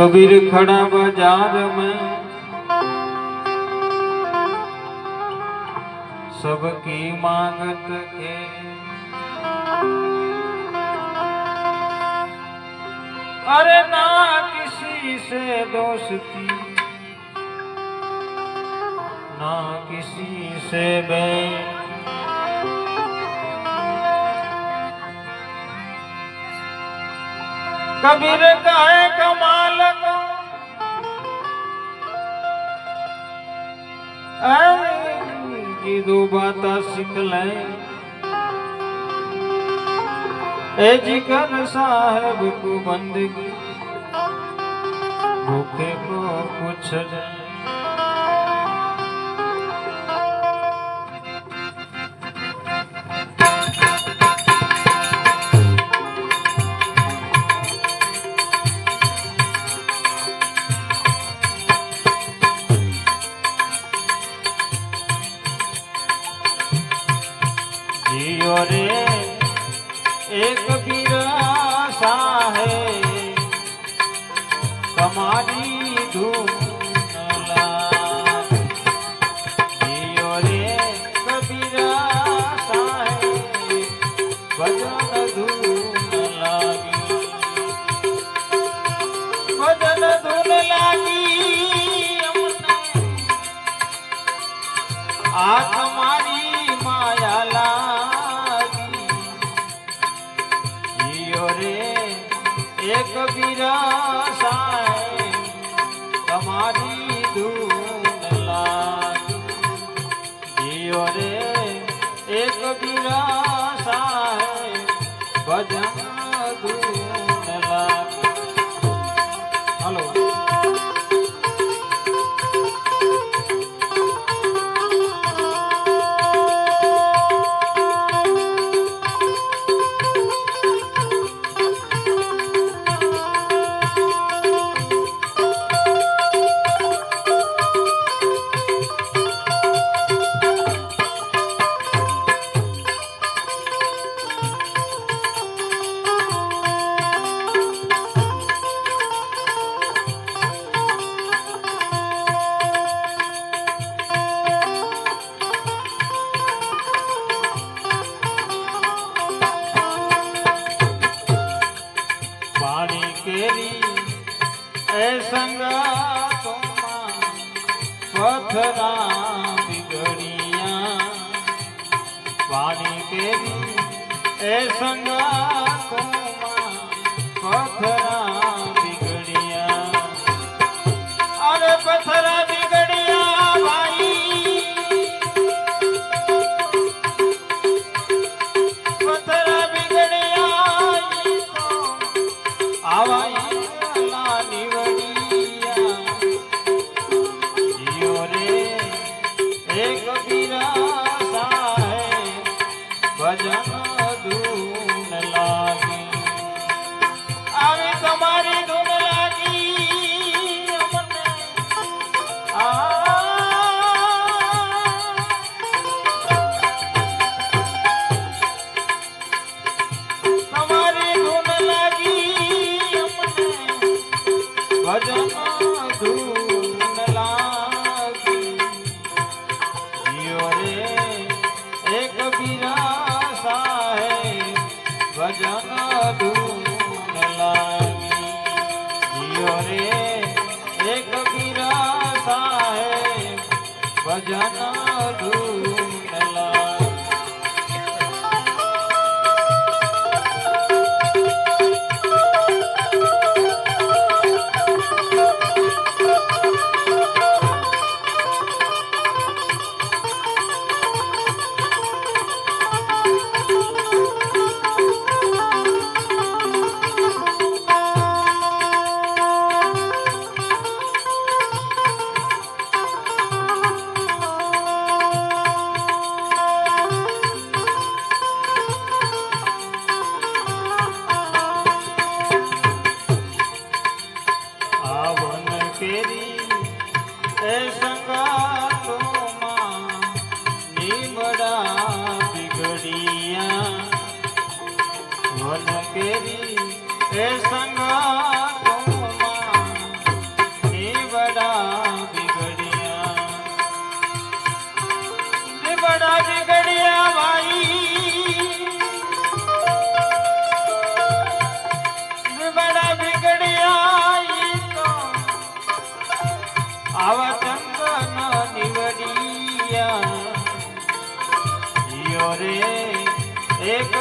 कबीर खड़ा बाज़ार में। सबकी मांगत के अरे ना किसी से दोस्ती। ना किसी से बैर। कबीर का है कमाल। જીદુ બાતા સિકલે એ જીગર સાહેબ કો બંદગી. ભૂખે કો પૂછ જાય આ તમારી માયા લાગી રે એક બિરાસાય તમારી ધૂન લાગી રે એક બિરાસાય ભજન એ સંગાતોમાં ભજન માયા. યો રે એક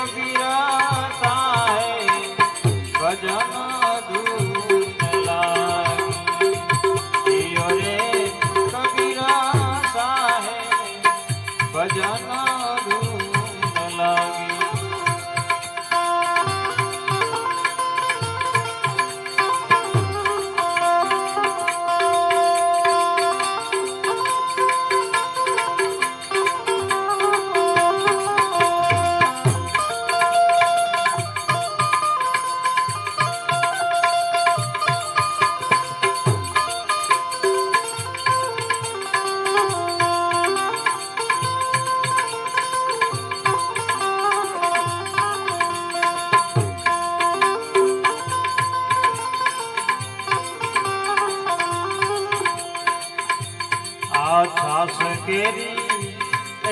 આસ કેરી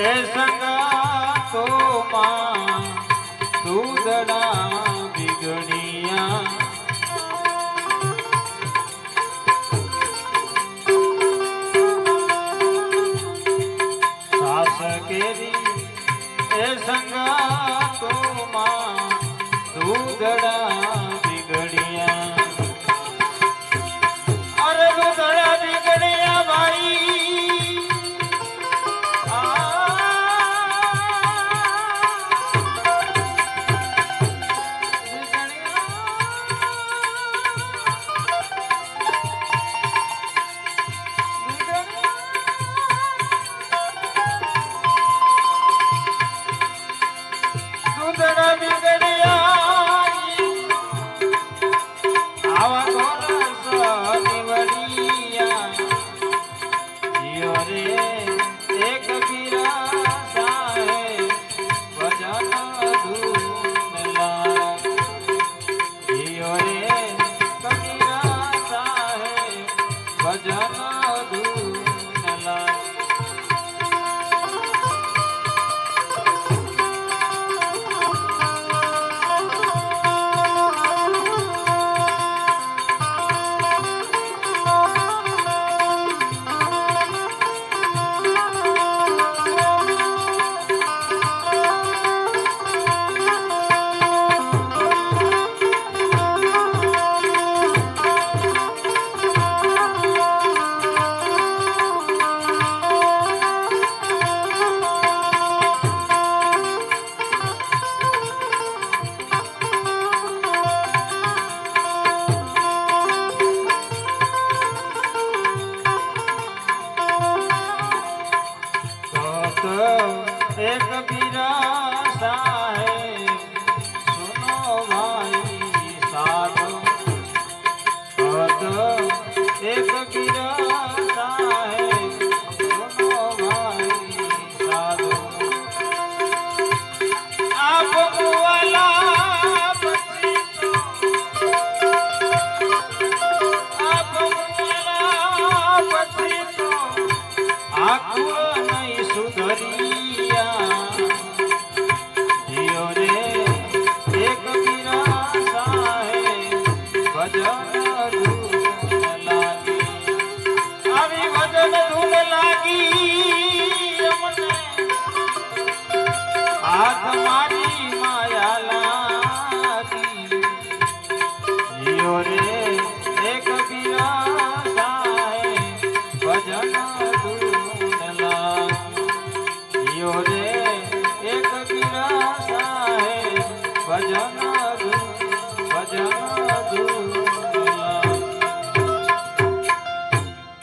એ સકા તો માં દૂધડા બિગડિયા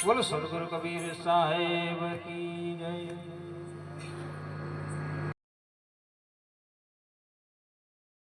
બોલો સદગુરુ કબીર સાહેબ કી જય.